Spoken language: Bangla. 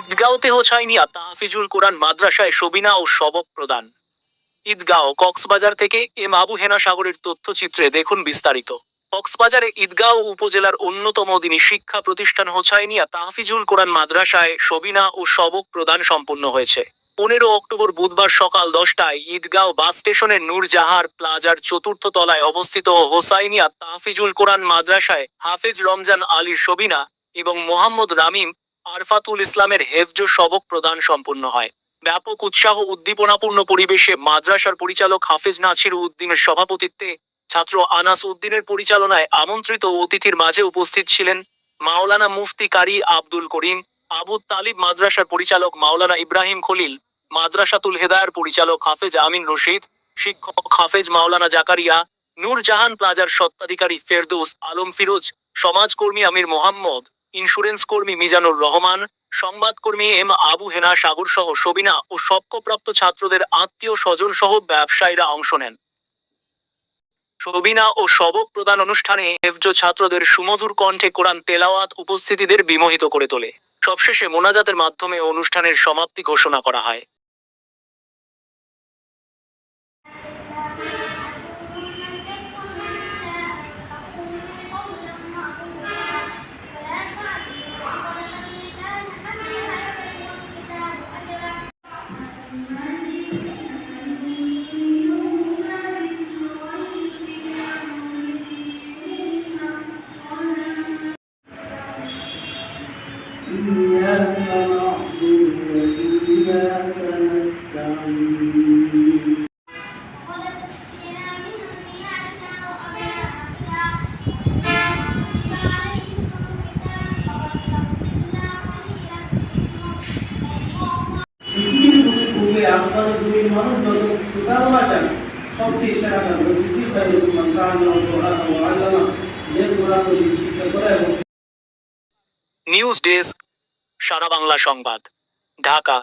ঈদগাঁওতে হোসাইনিয়া তাহফিজুল কোরআন মাদ্রাসায় সবিনা ও সবক প্রদান। ঈদগাঁও কক্সবাজার থেকে এম আবু হেনা সাগরের তথ্যচিত্রে দেখুন বিস্তারিত। কক্সবাজারে ঈদগাঁও উপজেলার অন্যতম দিনী শিক্ষা প্রতিষ্ঠান হোসাইনিয়া তাহফিজুল কোরআন মাদ্রাসায় সবিনা ও সবক প্রদান সম্পন্ন হয়েছে। পনেরো অক্টোবর বুধবার সকাল দশটায় ঈদগাঁও বাস স্টেশনের নূরজাহার প্লাজার চতুর্থ তলায় অবস্থিত হোসাইনিয়া তাহফিজুল কোরআন মাদ্রাসায় হাফেজ রমজান আলীর সবিনা এবং মোহাম্মদ রামিম আরফাতুল ইসলামের হেফজ সবক প্রদান সম্পন্ন হয়। ব্যাপক উৎসাহ উদ্দীপনাপূর্ণ পরিবেশে মাদ্রাসার পরিচালক হাফেজ নাছির উদ্দিনের সভাপতিত্বে ছাত্র আনাস উদ্দিনের পরিচালনায় আমন্ত্রিত অতিথির মাঝে উপস্থিত ছিলেন মাওলানা মুফতি কারি আব্দুল করিম, আবু তালিব মাদ্রাসার পরিচালক মাওলানা ইব্রাহিম খলিল, মাদ্রাসাতুল হেদায়ার পরিচালক হাফেজ আমিন রশিদ, শিক্ষক হাফেজ মাওলানা জাকারিয়া, নূরজাহান প্লাজার সত্ত্বাধিকারী ফেরদৌস আলম ফিরোজ, সমাজকর্মী আমির মোহাম্মদ ইন্স্যুরেন্স কর্মী মিজানুর রহমান সংবাদকর্মী এম আবু হেনা সাগর সহ সবিনা ও সবকপ্রাপ্ত ছাত্রদের আত্মীয় স্বজন সহ ব্যবসায়ীরা অংশ নেন। সবিনা ও সবক প্রদান অনুষ্ঠানে এফজো ছাত্রদের সুমধুর কণ্ঠে কোরআন তেলাওয়াত উপস্থিতিদের বিমোহিত করে তোলে। সবশেষে মোনাজাতের মাধ্যমে অনুষ্ঠানের সমাপ্তি ঘোষণা করা হয়। সবচেয়ে সেরা কাজ হলো জিকির খাইরুল মান তাআল্লামা কোরআন ওয়া আল্লামা যে কোরআন ও দিন শিক্ষা করে এবং নিউজ ডেস্ক সারা বাংলা সংবাদ ঢাকা।